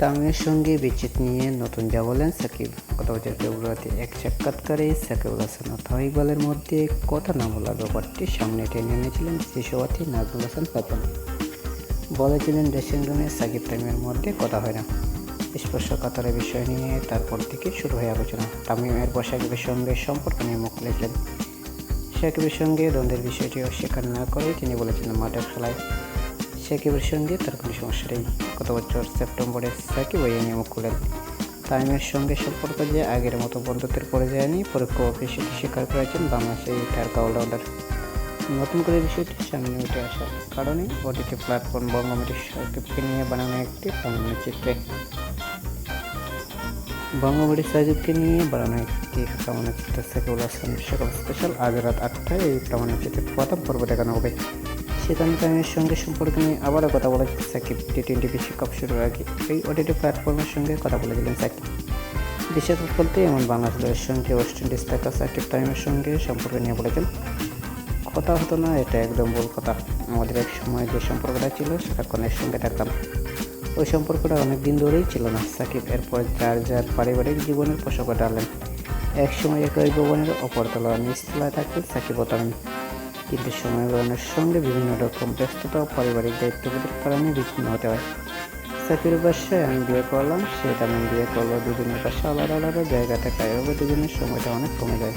তামিমের সঙ্গে বিচ্ছেদ নিয়ে নতুন যা বলেন সাকিব। গত বছর ফেব্রুয়ারিতে এক সাক্ষাৎকারে সাকিবুল হাসান তাও ইকবালের মধ্যে কথা না বলার ব্যাপারটি সামনে টেনে এনেছিলেন শিশুয়াথী নাজমুল হাসান পাপন বলেছিলেন ড্রেসিং রুমে সাকিব তামিমের মধ্যে কথা হয় না। স্পর্শকাতরের বিষয় নিয়ে তারপর থেকে শুরু হয়ে আলোচনা। তামিম এরপর সাকিবের সঙ্গে সম্পর্ক নিয়ে মুখ খুলেছিলেন। সাকিবের সঙ্গে দ্বন্দ্বের বিষয়টি অস্বীকার না করে তিনি বলেছেন মাঠের খেলায় সাকিবের সঙ্গে তার কোনো সমস্যা নেই গত বছর সেপ্টেম্বরে সাকিব এই নিয়ে মুখ খুলেন তামিমের সঙ্গে সম্পর্ক যে আগের মতো বন্ধুত্বের পর্যায়ে নেই পরোক্ষ বিষয়টি স্বীকার করেছেন বাংলাদেশের তারকা অলরাউন্ডার নতুন করে বিষয়টি সামনে উঠে আসার কারণে ওটিটি প্ল্যাটফর্ম বঙ্গমেটি সাকিবকে নিয়ে বানানো একটি প্রামাণ্যচিত্রে বঙ্গবাড়ি সাজিদকে নিয়ে বানানো একটি প্রামাণ্যচিত্র সাকিবুল হাসান বিশ্বকাপ স্পেশাল আজ রাত আটটায় এই প্রামাণ্যচিত্রের প্রথম পর্ব দেখানো হবে সেখানে তামিমের সঙ্গে সম্পর্ক নিয়ে আবারও কথা বলেছেন সাকিব। টি টোয়েন্টি বিশ্বকাপ শুরুর আগে এই ওটিটি প্ল্যাটফর্মের সঙ্গে কথা বলেছিলেন সাকিব। বিশ্বকাপ বলতে এমন বাংলাদেশের সঙ্গে ওয়েস্ট ইন্ডিজ থাকা সাকিব টাইমের সঙ্গে সম্পর্ক নিয়ে বলেছেন, কথা হতো না, এটা একদম ভুল কথা। আমাদের এক সময় যে সম্পর্কটা ছিল, সেটা কনের সঙ্গে থাকতাম। ওই সম্পর্কটা অনেক দিন ধরেই ছিল না। সাকিব এরপর যার যার পারিবারিক জীবনের পোশাক ডালেন। এক সময় একই ভবনের অপর তলা নিচতলায় থাকতেন সাকিব ও তামিম। কিন্তু সময় গ্রহণের সঙ্গে বিভিন্ন রকম ব্যস্ততা ও পারিবারিক দায়িত্ববোধের কারণে বিচ্ছিন্ন হতে হয়। সাকির বাসায় আমি বিয়ে করলাম, সে তেমন বিয়ে করল। দুজনের পাশে আলাদা আলাদা জায়গা থাকায় এভাবে দুজনের সময়টা অনেক কমে যায়।